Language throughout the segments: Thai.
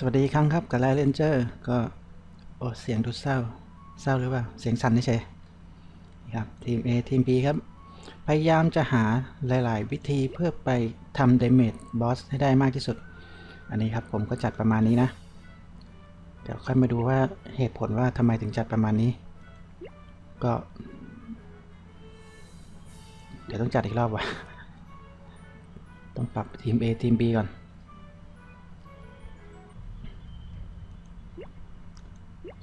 สวัสดีครั้งครับกับไลเลนเจอร์ก็ โอ้เสียงดูเศร้า เศร้าหรือเปล่า เสียงสั่นเฉยๆครับทีม A ทีม B ครับ พยายามจะหาหลาย ๆ วิธีเพื่อไปทำเดเมจบอสให้ได้มากที่สุด อันนี้ครับผมก็จัดประมาณนี้นะ เดี๋ยวค่อยมาดูว่าเหตุผลว่าทำไมถึงจัดประมาณนี้ ก็ เดี๋ยวต้องจัดอีกรอบว่ะ ต้องปรับทีม A ทีม B ก่อน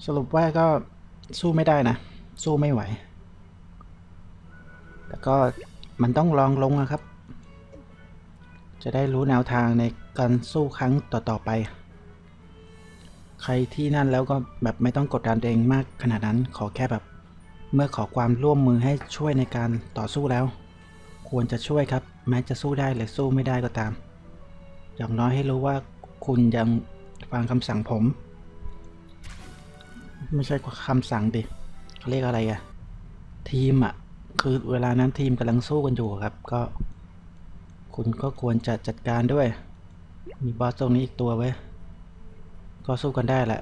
สรุปว่าก็สู้ไม่ได้นะ สู้ไม่ไหว แต่ก็มันต้องลองลงนะครับ จะได้รู้แนวทางในการสู้ครั้งต่อๆไป ใครที่นั่นแล้วก็แบบไม่ต้องกดดันตัวเองมากขนาดนั้นขอแค่แบบ เมื่อขอความร่วมมือให้ช่วยในการต่อสู้แล้ว ควรจะช่วยครับ แม้จะสู้ได้หรือสู้ไม่ได้ก็ตาม อย่างน้อยให้รู้ว่าคุณยังฟังคำสั่งผม ไม่ใช่คำสั่งดิเขาเรียกอะไรอะทีมอะคือเวลานั้นทีมกำลังสู้กันอยู่ครับ ก็ คุณก็ควรจะจัดการด้วย มีบอสตรงนี้อีกตัวไว้ ก็สู้กันได้แหละ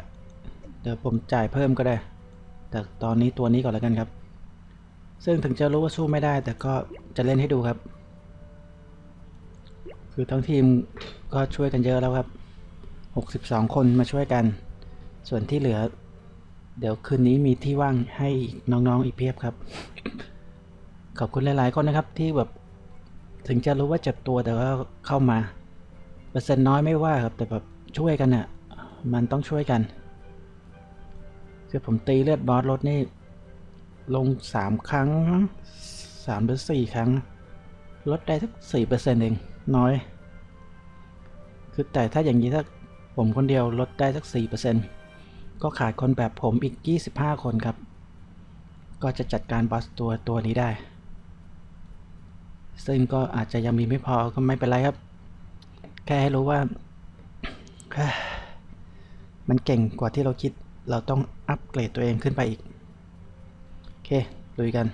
เดี๋ยวผมจ่ายเพิ่มก็ได้ แต่ตอนนี้ตัวนี้ก่อนแล้วกันครับ ซึ่งถึงจะรู้ว่าสู้ไม่ได้ แต่ก็จะเล่นให้ดูครับ คือทั้งทีมก็ช่วยกันเยอะแล้วครับ 62 คนมาช่วยกัน ส่วนที่เหลือ เดี๋ยวคืนนี้มีที่ว่างให้น้องๆอีกเพียบครับ ขอบคุณหลายๆคนนะครับที่แบบถึงจะรู้ว่าเจ็บตัวแต่ว่าเข้ามา เปอร์เซ็นต์น้อยไม่ว่าครับ แต่แบบช่วยกันน่ะ มันต้องช่วยกัน คือผมตีเลือดบอสรถนี่ ลงสามครั้งสามหรือสี่ครั้ง ลดได้สักสี่เปอร์เซ็นต์เองน้อย คือแต่ถ้าอย่างนี้ถ้าผมคนเดียวลดได้สักสี่เปอร์เซ็นต์ ก็ขาดคนแบบผมอีก 25 คนครับ ก็จะจัดการบอสตัวตัวนี้ได้ ซึ่งก็อาจจะยังมีไม่พอก็ไม่เป็นไรครับ แค่ให้รู้ว่า มันเก่งกว่าที่เราคิดเราต้องอัปเกรดตัวเองขึ้นไปอีก โอเคลุยกัน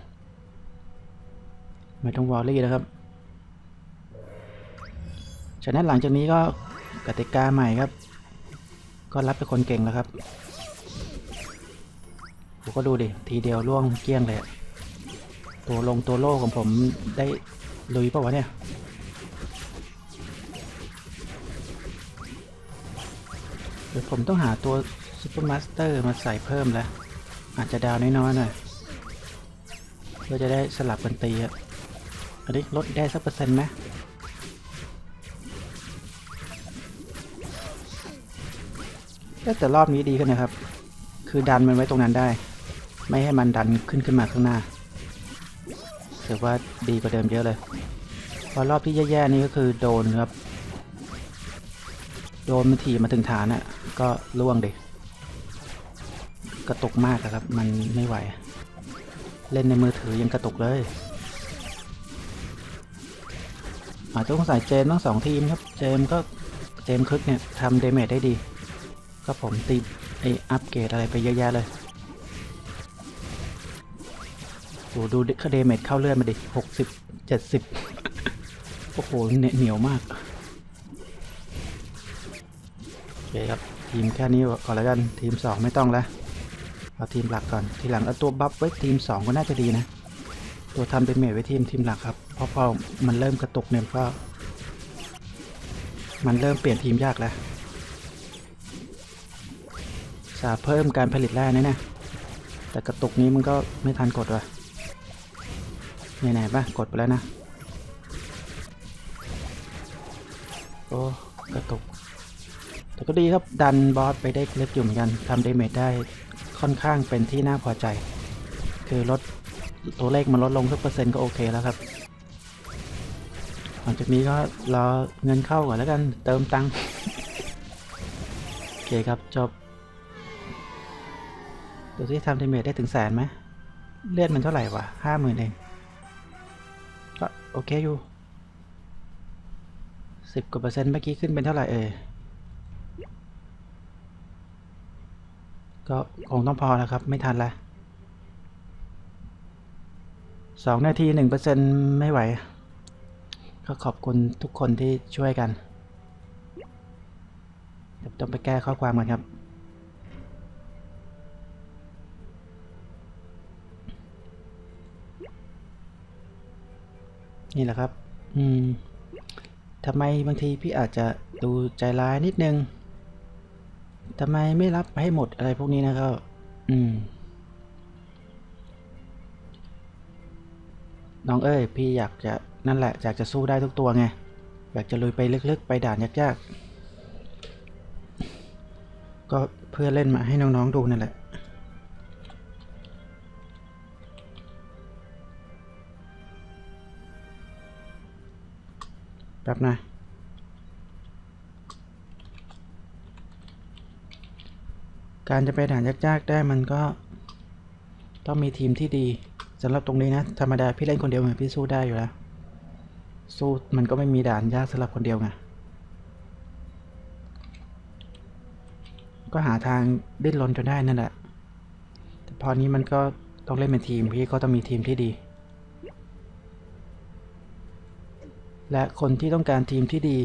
ไม่ต้องวอลลี่นะครับ ฉะนั้นหลังจากนี้ก็กติกาใหม่ครับ ก็รับเป็นคนเก่งแล้วครับ ผมก็ดูดิ ทีเดียวล่วงเกลี้ยงเลย ตัวลงตัวโล่ของผมได้ลุยปล่าวะเนี่ย เดี๋ยวผมต้องหาตัวซูเปอร์มาสเตอร์มาใส่เพิ่มแล้ว อาจจะดาวน้อยๆหน่อยเพื่อจะได้สลับกันตีอะอันนี้ลดได้สักเปอร์เซ็นต์ไหมแต่รอบนี้ดีขึ้นนะครับ คือดันมันไว้ตรงนั้นได้ ไม่ให้มันดันขึ้นขึ้นมาข้างหน้าถือว่าดีกว่าเดิมเยอะเลย พอรอบที่แย่ๆนี่ก็คือโดนครับ โดนมันถีมาถึงฐานอะ ก็ล่วงเด็กกระตุกมากครับ มันไม่ไหว เล่นในมือถือยังกระตุกเลยอาจจะต้องใส่เจมทั้งสองทีมครับ เจมก็เจมคึกเนี่ยทำเดเมจได้ดี ก็ผมตีไออัปเกรดอะไรไปเยอะแยะเลย โอ้ดูเดเมจเข้าเลือดมาดิหกสิบเจ็ดสิบโอ้โหเหนียวเหนียวมาก โอเคครับ ทีมแค่นี้ก่อนแล้วกัน ทีมสองไม่ต้องแล้ว เอาทีมหลักก่อน ทีหลังเอาตัวบัฟไว้ทีมสองก็น่าจะดีนะ ตัวทำเป็นเมจไว้ทีมทีมหลักครับ เพราะพอมันเริ่มกระตุกเนี่ยก็ มันเริ่มเปลี่ยนทีมยากแล้วสาเพิ่มการผลิตแร่นี่นะแต่กระตุกนี้มันก็ไม่ทันกดว่ะ ไหนๆป่ะ กดไปแล้วนะ โอ้กระตุก แต่ก็ดีครับ ดันบอสไปได้เล็กอยู่เหมือนกันทำเดเมจได้ค่อนข้างเป็นที่น่าพอใจ คือลดตัวเลขมันลดลงสักเปอร์เซ็นต์ก็โอเคแล้วครับ หลังจากนี้ก็รอเงินเข้าก่อนแล้วกันเติมตังค์โอเคครับจบดูที่ทำเดเมจได้ถึงแสนไหมเลือดมันเท่าไหร่วะห้าหมื่นเอง โอเคอยู่สิบกว่าเปอร์เซ็นต์เมื่อกี้ขึ้นเป็นเท่าไหร่เอ่ยก็คงต้องพอแล้วครับ ไม่ทันละสองนาทีหนึ่งเปอร์เซ็นต์ไม่ไหว ก็ขอบคุณทุกคนที่ช่วยกันต่เดี๋ยวต้องไปแก้ข้อความกันครับ นี่แหละครับ อืมทำไมบางทีพี่อาจจะดูใจร้ายนิดนึงทำไมไม่รับให้หมดอะไรพวกนี้นะครับ อืม น้องเอ้ย พี่อยากจะนั่นแหละอยากจะสู้ได้ทุกตัวไง อยากจะลุยไปลึกๆ ไปด่านยากๆ ก็เพื่อเล่นมาให้น้องๆดูนั่นแหละ แป๊บนะการจะไปด่านยากๆได้มันก็ ต้องมีทีมที่ดีสำหรับตรงนี้นะ ธรรมดาพี่เล่นคนเดียวไงพี่สู้ได้อยู่แล้วสู้มันก็ไม่มีด่านยากสำหรับคนเดียวไงก็หาทางดิ้นรนจนได้นั่นแหละแต่พอนี้มันก็ต้องเล่นเป็นทีมพี่ก็ต้องมีทีมที่ดี และคนที่ต้องการทีมที่ดี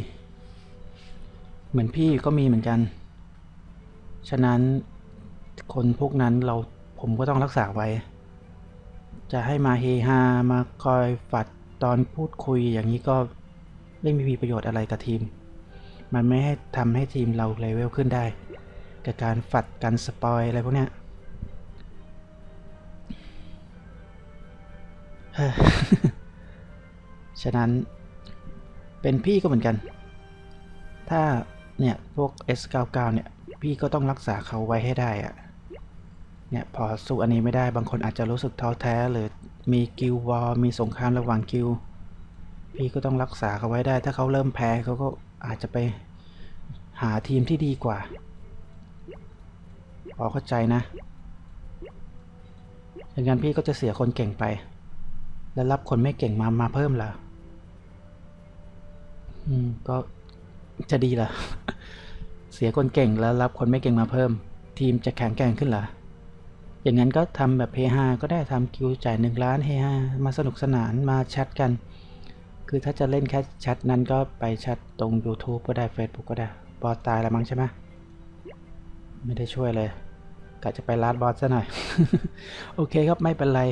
เหมือนพี่ก็มีเหมือนกัน ฉะนั้นคนพวกนั้นเราผมก็ต้องรักษาไว้ จะให้มาเฮฮามาคอยฝัดตอนพูดคุยอย่างนี้ก็ไม่มีประโยชน์อะไรกับทีม มันไม่ให้ทำให้ทีมเราเลเวลขึ้นได้กับการฝัดการสปอยอะไรพวกเนี้ยเฮ้ยฉะนั้น เป็นพี่ก็เหมือนกัน ถ้าเนี่ยพวก S99 เนี่ย พี่ก็ต้องรักษาเขาไว้ให้ได้อะเนี่ยพอสู้อันนี้ไม่ได้บางคนอาจจะรู้สึกท้อแท้หรือมีกิลวอร์มีสงครามระหว่างกิลพี่ก็ต้องรักษาเขาไว้ได้ ถ้าเขาเริ่มแพ้เขาก็อาจจะไปหาทีมที่ดีกว่า พอเข้าใจนะอย่างนั้นพี่ก็จะเสียคนเก่งไป แล้วรับคนไม่เก่งมามาเพิ่มล่ะอื ม ก็จะดีเหรอ เสียคนเก่งแล้วรับคนไม่เก่งมาเพิ่ม ทีมจะแข็งแกร่งขึ้นเหรอ อย่างนั้นก็ทำแบบเฮฮาก็ได้ทำคิวจ่ายหนึ่งล้านเฮฮามาสนุกสนานมาแชทกัน คือถ้าจะเล่นแค่แชทนั้นก็ไปแชทตรง YouTube ก็ได้ Facebook ก็ได้ บอสตายแล้วมั้งใช่ไหมไม่ได้ช่วยเลยกะจะไปลาดบอสซะหน่อย โอเคครับไม่เป็นไร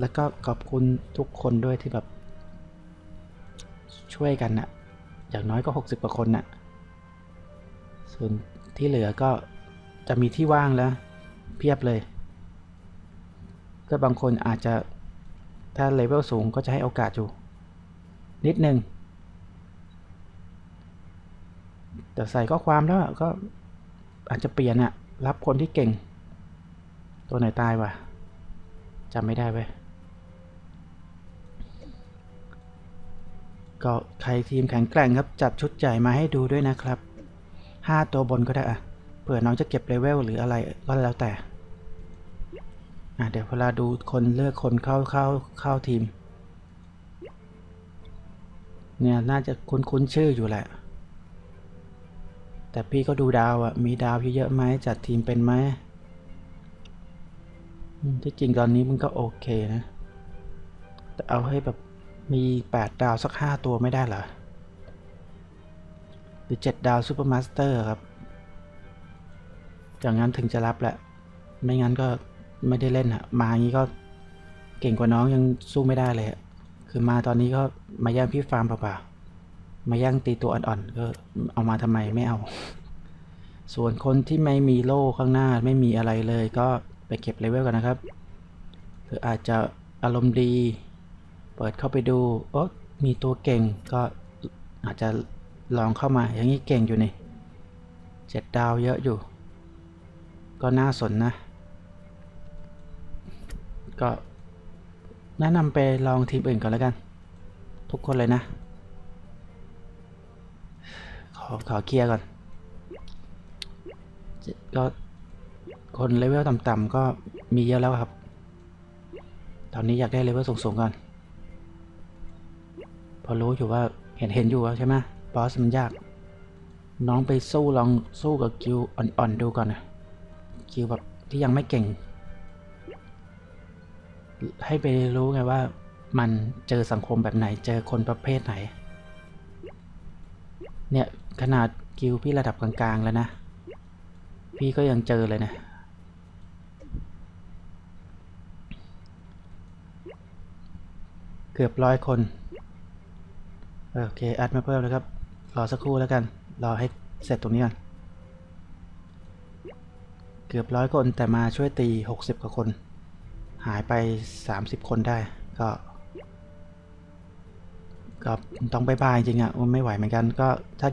แล้วก็ขอบคุณทุกคนด้วยที่แบบ ช่วยกันนะ อย่างน้อยก็ 60กว่าคนนะ่ะ ส่วนที่เหลือก็จะมีที่ว่างแล้ว เพียบเลย ก็บางคนอาจจะถ้าเลเวลสูงก็จะให้โอกาสอยู่ นิดนึง แต่ใส่ข้อความแล้วก็อาจจะเปลี่ยนอะรับคนที่เก่ง ตัวไหนตายวะจำไม่ได้เว้ย ก็ใครทีมแข็งแกร่งครับ จัดชุดใหญ่มาให้ดูด้วยนะครับ 5 ตัวบนก็ได้อะเผื่อน้องจะเก็บเลเวลหรืออะไรก็แล้วแต่อะเดี๋ยวเวลาดูคนเลือกคนเข้าเข้าเข้าทีม เนี่ยน่าจะคุ้นคุ้นชื่ออยู่แหละ แต่พี่ก็ดูดาวอะ่ะมีดาวเยอะๆไหมจัดทีมเป็นไหมที่จริงตอนนี้มันก็โอเคนะ แต่เอาให้แบบ มีแปดดาวสักห้าตัวไม่ได้เหรอ หรือเจ็ดดาวซูเปอร์มาสเตอร์ครับ อย่างนั้นถึงจะรับแหละ ไม่งั้นก็ไม่ได้เล่นอะมาอย่างนี้ก็เก่งกว่าน้องยังสู้ไม่ได้เลย คือมาตอนนี้ก็มาแย่งพี่ฟาร์มเปล่าๆ มาแย่งตีตัวอ่อนๆ ก็เอามาทำไมไม่เอา ส่วนคนที่ไม่มีโล่ข้างหน้าไม่มีอะไรเลย ก็ไปเก็บเลเวลกันนะครับคืออาจจะอารมณ์ดี เปิดเข้าไปดูโอ้มีตัวเก่งก็อาจจะลองเข้ามาอย่างนี้เก่งอยู่นี่เจ็ดดาวเยอะอยู่ ก็น่าสนนะ ก็แนะนำไปลองทีมอื่นก่อนแล้วกัน ทุกคนเลยนะ ขอขอเคลียร์ก่อน ก็คนเลเวลต่ำๆก็มีเยอะแล้วครับ ตอนนี้อยากได้เลเวลสูงๆก่อน พอรู้อยู่ว่าเห็นเห็นอยู่ว่าใช่ไหมบอสมันยาก น้องไปสู้ลองสู้กับกิวอ่อนๆดูก่อนนะกิวแบบที่ยังไม่เก่ง ให้ไปรู้ไงว่ามันเจอสังคมแบบไหนเจอคนประเภทไหน เนี่ยขนาดกิลพี่ระดับกลางๆแล้วนะ พี่ก็ยังเจอเลยนะเกือบร้อยคน โอเค อัดมาเพิ่มแล้วครับ รอสักครู่แล้วกัน รอให้เสร็จตรงนี้ก่อน เกือบร้อยคนแต่มาช่วยตี 60 กว่าคน หายไป 30 คนได้ ก็ ก็ต้องบายบายจริงอะ่ะไม่ไหวเหมือนกัน ก็ถ้า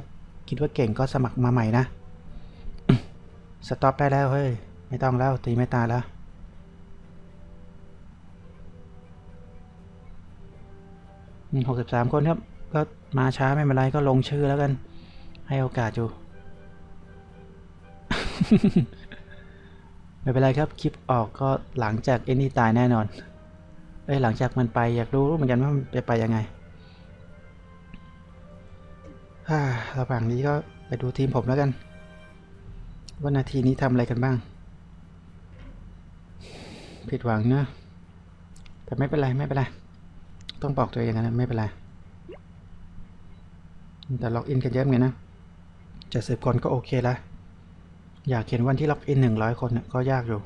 คิดว่าเก่งก็สมัครมาใหม่นะ สต็อปได้แล้วเฮ้ย ไม่ต้องแล้ว ตีไม่ตายแล้วหกสิบสามคนครับ ก็มาช้าไม่เป็นไรก็ลงชื่อแล้วกัน ให้โอกาสอยู่ ไม่เป็นไรครับ คลิปออกก็หลังจากเอ็นนี่ตายแน่นอน เอ้ยหลังจากมันไปอยากรู้เหมือนกันว่ามันจะไปยังไงฮ่าระหว่างนี้ก็ไปดูทีมผมแล้วกัน ว่านาทีนี้ทำอะไรกันบ้าง ผิดหวังเนะแต่ไม่เป็นไร ไม่เป็นไร ต้องบอกตัวเองนะไม่เป็นไร แต่ล็อกอินกันเยอะเหมือนะจะสิบคนก็โอเคแล้วอยากเห็นวันที่ล็อกอินหนึ่งร้อยคนน่ะก็ยากอยู่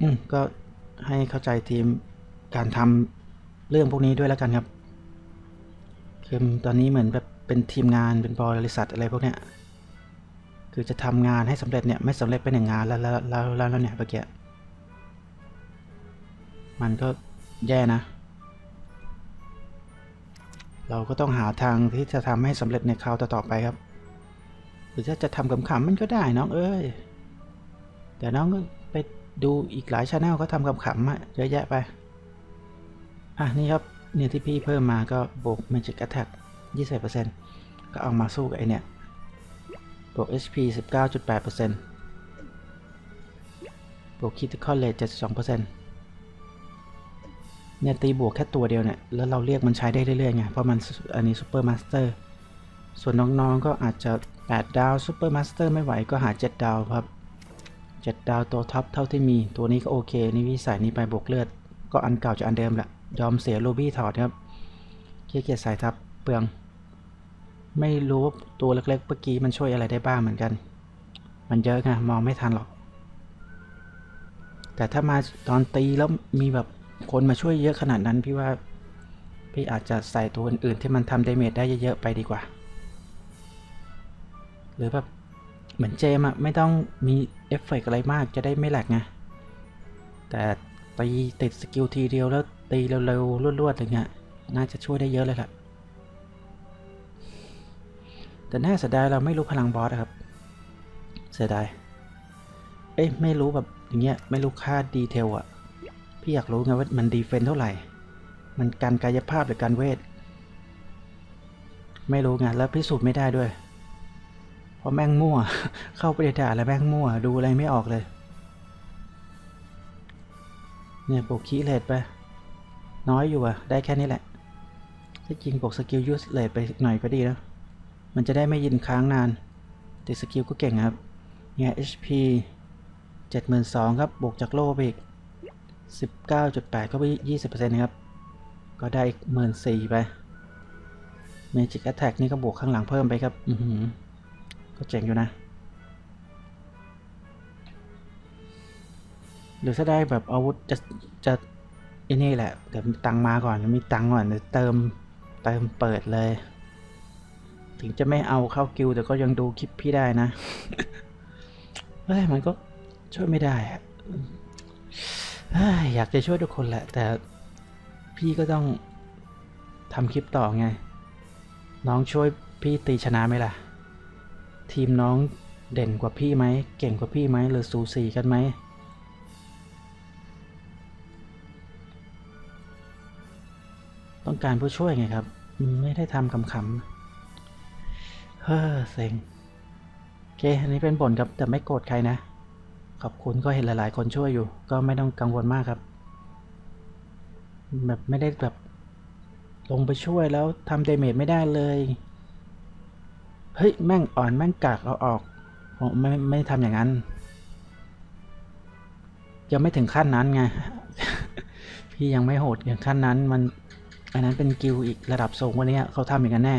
อืมก็ให้เข้าใจทีมการทำเรื่องพวกนี้ด้วยแล้วกันครับ คือตอนนี้เหมือนแบบเป็นทีมงานเป็นบริษัทอะไรพวกเนี้ย คือจะทำงานให้สำเร็จเนี่ยไม่สำเร็จไปหนึ่งงานแล้วแล้วแล้วแล้วแล้วเนี่ยเมื่อกี้มันก็แย่นะ เราก็ต้องหาทางที่จะทำให้สำเร็จในคราวต่อๆไปครับ หรือถ้าจะทำขำๆมันก็ได้น้องเอ้ยแต่น้องก็ไปดูอีกหลายชาแนลเขาทำขำๆอะเยอะแยะไป อะนี่ครับเนี่ยที่พี่เพิ่มมาก็บวก Magic Attack 20%ก็เอามาสู้กับไอเนี่ยบวก HP 19.8%บวก Critical Rate 72% เนี่ยตีบวกแค่ตัวเดียวเนี่ย แล้วเราเรียกมันใช้ได้เรื่อยๆไง เพราะมันอันนี้ซูเปอร์มาสเตอร์ส่วนน้องๆก็อาจจะ 8 ดาวซูเปอร์มาสเตอร์ไม่ไหวก็หา 7 ดาวครับ 7 ดาวตัวท็อปเท่าที่มีตัวนี้ก็โอเค นี่วิสัยนี้ไปบวกเลือด ก็อันเก่าจะอันเดิมแหละยอมเสียรูบี้ถอดครับขี้เกียจใส่ทับเปลือง ไม่รู้ว่าตัวเล็กๆเมื่อกี้มันช่วยอะไรได้บ้างเหมือนกัน มันเยอะไงมองไม่ทันหรอก แต่ถ้ามาตอนตีแล้วมีแบบ คนมาช่วยเยอะขนาดนั้นพี่ว่าพี่อาจจะใส่ตัวอื่นๆที่มันทำเดเมจได้เยอะๆไปดีกว่า หรือแบบเหมือนเจมอะไม่ต้องมีเอฟเฟกต์อะไรมากจะได้ไม่แหลกไง แต่ตีติดสกิลทีเดียวแล้วตีเร็วๆรวดๆอย่างเงี้ยน่าจะช่วยได้เยอะเลยแหละแต่น่าเสียดายเราไม่รู้พลังบอสครับ เสียดาย เอ้ยไม่รู้แบบอย่างเงี้ยไม่รู้ค่าดีเทลอะ พี่อยากรู้ไงว่ามันดีเฟนเท่าไหร่ มันการกายภาพหรือการเวท ไม่รู้ไงแล้วพิสูจน์ไม่ได้ด้วย เพราะแม่งมั่ว เข้าไปในด่าแล้วแม่งมั่ว ดูอะไรไม่ออกเลย เนี่ยปกคีเลตไป น้อยอยู่อะได้แค่นี้แหละที่จริงปกสกิลยูสเลตไปหน่อยก็ดีนะ มันจะได้ไม่ยินค้างนาน แต่สกิลก็เก่งครับ เนี่ย HP 72,000ครับ บวกจากโล่ไปอีก 19.8 ก็ไป 20%นะครับ ก็ได้อีก14,000ไป Magic Attack นี่ก็บวกข้างหลังเพิ่มไปครับอือหือก็เจ๋งอยู่นะ หรือถ้าได้แบบอาวุธจะจะไอ้นี่แหละ เดี๋ยวมีตังมาก่อน มีตังก่อนเดี๋ยวเติมเติมเปิดเลย ถึงจะไม่เอาเข้ากิลแต่ก็ยังดูคลิปพี่ได้นะ เฮ้ย มันก็ช่วยไม่ได้อะ อยากจะช่วยทุกคนแหละ แต่พี่ก็ต้องทำคลิปต่อไง น้องช่วยพี่ตีชนะไหมล่ะ ทีมน้องเด่นกว่าพี่ไหม เก่งกว่าพี่ไหมหรือสูสีกันไหม ต้องการผู้ช่วยไงครับ ไม่ได้ทำคำๆ เฮ้อเซ็งโอเค อันนี้เป็นบ่นครับ แต่ไม่โกรธใครนะ ขอบคุณก็เห็นหลายๆ คนช่วยอยู่ ก็ไม่ต้องกังวลมากครับ แบบไม่ได้แบบลงไปช่วยแล้วทำเดเมจไม่ได้เลย เฮ้ย แม่งอ่อนแม่งกากเอาออกผมไม่ไม่ทำอย่างนั้น ยังไม่ถึงขั้นนั้นไง พี่ยังไม่โหดอย่างขั้นนั้นมันอันนั้นเป็นกิลอีกระดับสูงกว่านี้เขาทำอย่างนั้นแน่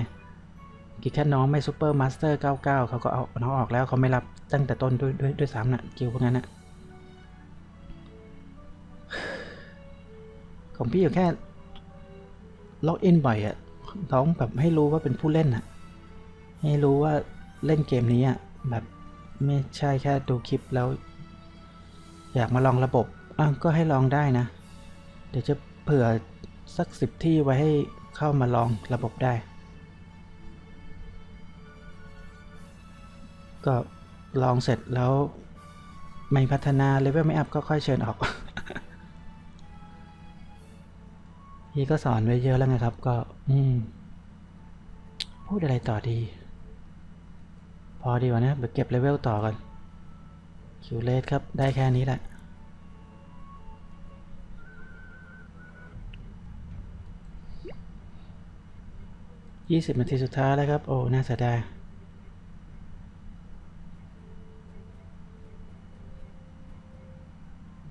กิแค่น้องไม่ซูเปอร์มาสเตอร์ 99 เขาก็เอาน้องออกแล้วเขาไม่รับตั้งแต่ต้นด้วยด้วยด้วยซ้ำนะ่ะกิวพวกนั้นนะของพี่อยู่แค่ล็อกอินบ่อยอะน้องแบบให้รู้ว่าเป็นผู้เล่นอะให้รู้ว่าเล่นเกมนี้อะแบบไม่ใช่แค่ดูคลิปแล้ว อยากมาลองระบบอะก็ให้ลองได้นะ เดี๋ยวจะเผื่อสักสิบที่ไว้ให้เข้ามาลองระบบได้ ก็ลองเสร็จแล้วไม่พัฒนาเลเวลไม่อัพก็ค่อยเชิญออก พี่ก็สอนไว้เยอะแล้วไงครับ ก็ อืม พูดอะไรต่อดี พอดีกว่านะเดี๋ยวเก็บเลเวลต่อกันคิวเลสครับ ได้แค่นี้แหละยี่สิบนาทีสุดท้ายแล้วครับ โอ้ น่าเสียดาย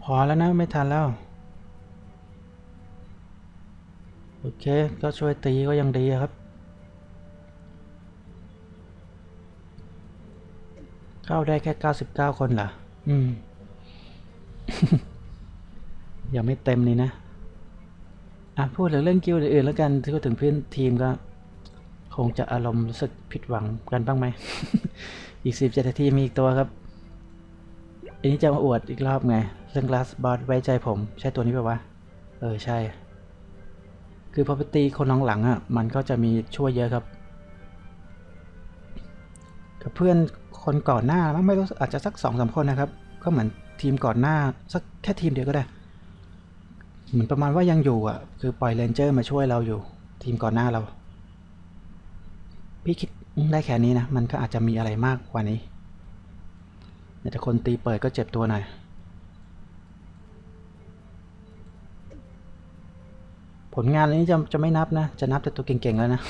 พอแล้วนะ ไม่ทันแล้ว โอเค ก็ช่วยตีก็ยังดีครับ เข้าได้แค่ 99 คนเหรอ อืม ยังไม่เต็มนี่นะ อะ พูดถึงเรื่องกิลด์อื่น ๆ แล้วกันที่พูดถึงเพื่อนทีมก็ คงจะอารมณ์รู้สึกผิดหวังกันบ้างไหม อีกสิบเจ็ดนาทีมีอีกตัวครับอันนี้จะมาอวดอีกรอบไง เรื่อง Glass Bot ไว้ใจผม ใช่ตัวนี้ป่าวะ เออ ใช่ คือพอไปตีคนหลังๆอะ มันก็จะมีช่วยเยอะครับ กับเพื่อนคนก่อนหน้าไม่รู้อาจจะสักสองสามคนนะครับ ก็เหมือนทีมก่อนหน้า สักแค่ทีมเดียวก็ได้ เหมือนประมาณว่ายังอยู่อะ คือปล่อยเรนเจอร์มาช่วยเราอยู่ ทีมก่อนหน้าเรา พี่คิดได้แค่นี้นะ มันก็อาจจะมีอะไรมากกว่านี้แต่คนตีเปิดก็เจ็บตัวหน่อย ผลงานอันนี้จะจะไม่นับนะ จะนับแต่ตัวเก่งๆแล้วนะ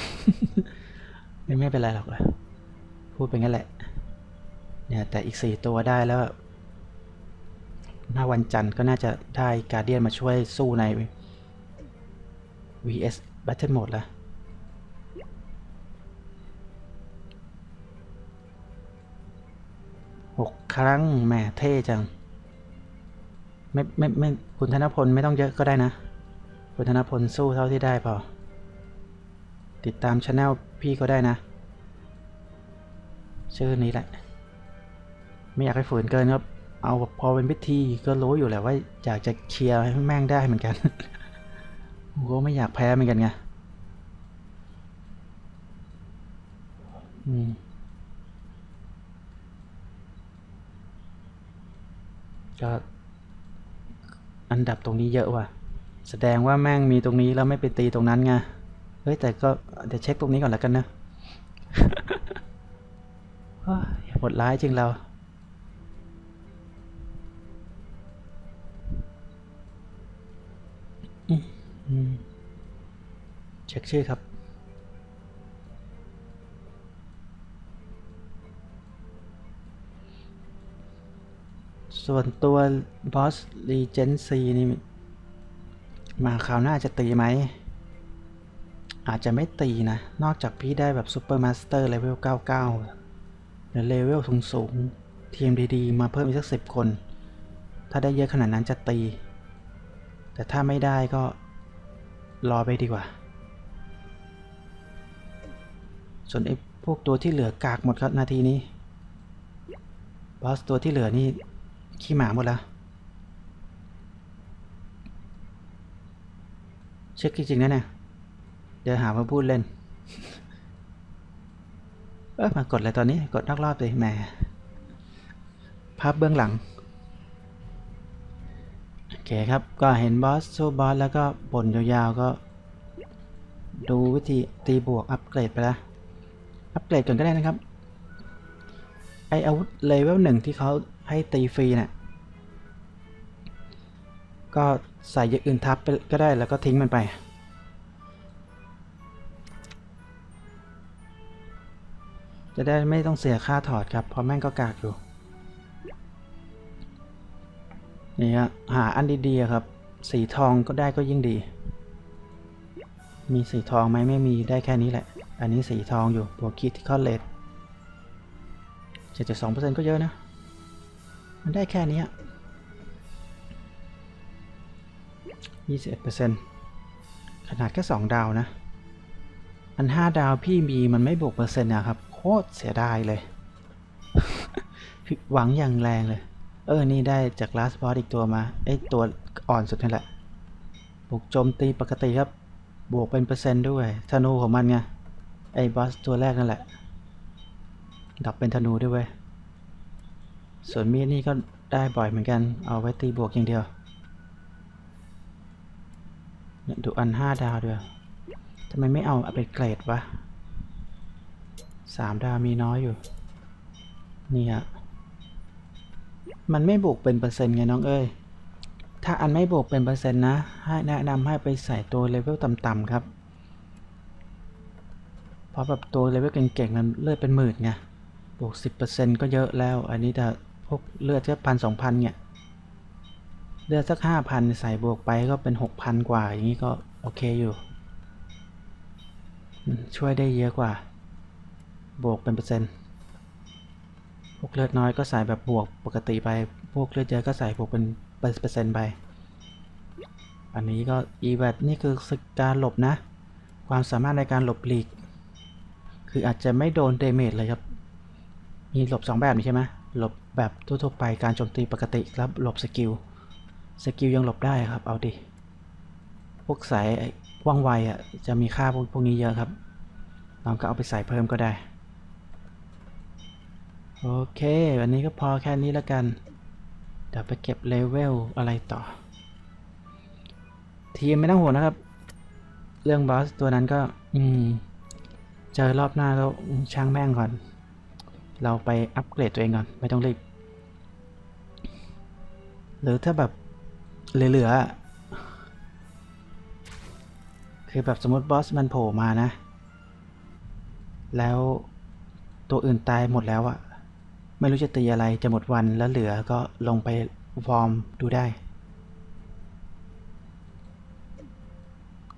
ไม่ไม่เป็นไรหรอกเลยพูดไปงั้นแหละ เนี่ยแต่อีกสี่ตัวได้แล้ว หน้าวันจันทร์ก็น่าจะได้การเดียนมาช่วยสู้ใน VS Battle Mode แล้วหกครั้งแหมเท่จัง ไม่ไม่ไม่คุณธนพลไม่ต้องเยอะก็ได้นะ คุณธนพลสู้เท่าที่ได้พอ ติดตามช anel พี่ก็ได้นะ ชื่อนี้แหละ ไม่อยากให้ฝืนเกินครับ เอาพอเป็นพิธีก็รู้อยู่แหละว่าอยากจะเคลียร์ให้แม่งได้เหมือนกันก็ไม่อยากแพ้เหมือนกันไงอืมก็อันดับตรงนี้เยอะว่ะ แสดงว่าแม่งมีตรงนี้แล้วไม่ไปตีตรงนั้นไง เฮ้ยแต่ก็เดี๋ยวเช็คตรงนี้ก่อนแล้วกันนะโหมดร้ายจริงเรา เช็คชื่อครับส่วนตัว Boss Regency นี่ มาคราวหน้าจะตีไหม อาจจะไม่ตีนะ นอกจากพี่ได้แบบ Super Master Level 99 หรือเลเวลสูงสูงๆทีมดีๆ มาเพิ่มอีกสักสิบคน ถ้าได้เยอะขนาดนั้นจะตี แต่ถ้าไม่ได้ก็รอไปดีกว่า ส่วนไอ้พวกตัวที่เหลือกากหมดครับนาทีนี้ บอสตัวที่เหลือนี่ขี้หมาหมดแล้ว เช็คจริงๆนะเนี่ย เดี๋ยวหามาพูดเล่น เออมากดอะไรตอนนี้ กดนอกรอบเลยแหม ภาพเบื้องหลัง โอเคครับ ก็เห็นบอสสู้บอสแล้วก็บ่นยาวๆก็ ดูวิธีตีบวกอัปเกรดไปแล้ว อัปเกรดก่อนก็ได้นะครับ ไออาวุธเลเวลหนึ่งที่เขาให้ตีฟรีเนะ่ะก็ ใส่อย่างอื่นทับไปก็ได้แล้วก็ทิ้งมันไป จะได้ไม่ต้องเสียค่าถอดครับ เพราะแม่งก็กากอยู่นี่ฮะหาอันดีๆครับ สีทองก็ได้ก็ยิ่งดี มีสีทองไหมไม่มีได้แค่นี้แหละ อันนี้สีทองอยู่บวกคิดที่ข้อเลทเจ็ดจุดสองเปอร์เซ็นต์ก็เยอะนะ มันได้แค่นี้ ยี่สิบเอ็ดเปอร์เซ็นต์ขนาดแค่สองดาวนะ อันห้าดาวพี่มีมันไม่บวกเปอร์เซ็นต์นะครับ โคตรเสียดายเลย ผิดหวังอย่างแรงเลย เออ นี่ได้จากลาสบอสอีกตัวมาไอตัวอ่อนสุดนั่นแหละบุกโจมตีปกติครับ บวกเป็นเปอร์เซ็นต์ด้วย ธนูของมันไง ไอ้บอสตัวแรกนั่นแหละ ดับเป็นธนูด้วยเว้ยส่วนมีดนี่ก็ได้บ่อยเหมือนกัน เอาไว้ตีบวกอย่างเดียว เนี่ยดูอันห้าดาวด้วยทำไมไม่เอาเอาไปเกรดวะสามดาวมีน้อยอยู่ นี่ฮะมันไม่บวกเป็นเปอร์เซ็นต์ไงน้องเอ้ย ถ้าอันไม่บวกเป็นเปอร์เซ็นต์นะ ให้แนะนำให้ไปใส่ตัวเลเวลต่ำๆครับ เพราะแบบตัวเลเวลเก่งๆมันเลือดเป็นหมื่นไง บวก 10%ก็เยอะแล้ว อันนี้แต่พวกเลือดแค่พันสองพันเนี่ย เลือดสักห้าพันใส่บวกไปก็เป็นหกพันกว่า อย่างนี้ก็โอเคอยู่ ช่วยได้เยอะกว่า บวกเป็นเปอร์เซ็นต์พวกเลือดน้อยก็ใส่แบบบวกปกติไป พวกเลือดเยอะก็ใส่บวกเป็นเปอร์เซ็นต์ไป อันนี้ก็ e v a t นี่คือสกการหลบนะ ความสามารถในการหลบหลีก คืออาจจะไม่โดนเดเมจเลยครับ มีหลบ 2 แบบนี่ใช่ไหมหลบแบบทั่วๆไปการโจมตีปกติครับหลบสกิล สกิลยังหลบได้ครับ เอาดิ พวกสายว่องไวอะจะมีค่าพวกพวกนี้เยอะครับเราก็เอาไปใส่เพิ่มก็ได้ โอเค วันนี้ก็พอแค่นี้แล้วกัน เดี๋ยวไปเก็บเลเวลอะไรต่อ ทีมไม่ต้องห่วงนะครับ เรื่องบอสตัวนั้นก็ อืม เจอรอบหน้าก็ช่างแม่งก่อน เราไปอัปเกรดตัวเองก่อน ไม่ต้องรีบหรือถ้าแบบ เหลือๆคือแบบสมมติบอสมันโผล่มานะ แล้วตัวอื่นตายหมดแล้วอะไม่รู้จะตีอะไรจะหมดวันแล้วเหลือก็ลงไปฟอร์มดูได้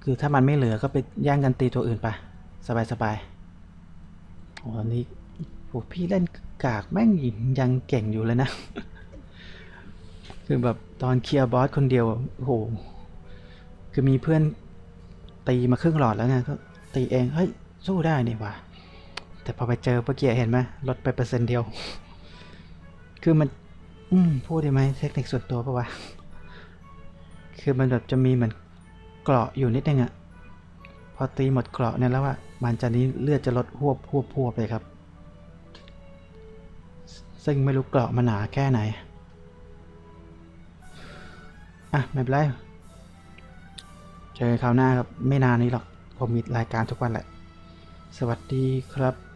คือถ้ามันไม่เหลือก็ไปแย่งกันตีตัวอื่นไป สบายๆโอ้อันนี้โหพี่เล่นกากแม่งยังเก่งอยู่เลยนะ คือแบบตอนเคลียร์บอสคนเดียวโอ้โห คือมีเพื่อนตีมาครึ่งหลอดแล้วไงก็ตีเอง เฮ้ย สู้ได้นี่ว่าแต่พอไปเจอเมื่อกี้เห็นไหมลดไปเปอร์เซ็นต์เดียว คือมัน อืมพูดได้ไหมเทคนิคส่วนตัวปะวะ คือมันแบบจะมีเหมือนเกราะอยู่นิดนึงอะพอตีหมดเกราะเนี่ยแล้วว่ามันจะนี้เลือดจะลดหวบหวบหวบเลยครับ ซึ่งไม่รู้เกราะมันหนาแค่ไหน อะไม่เป็นไรเจอกันคราวหน้าครับ ไม่นานนี้หรอก ผมมีรายการทุกวันแหละ สวัสดีครับ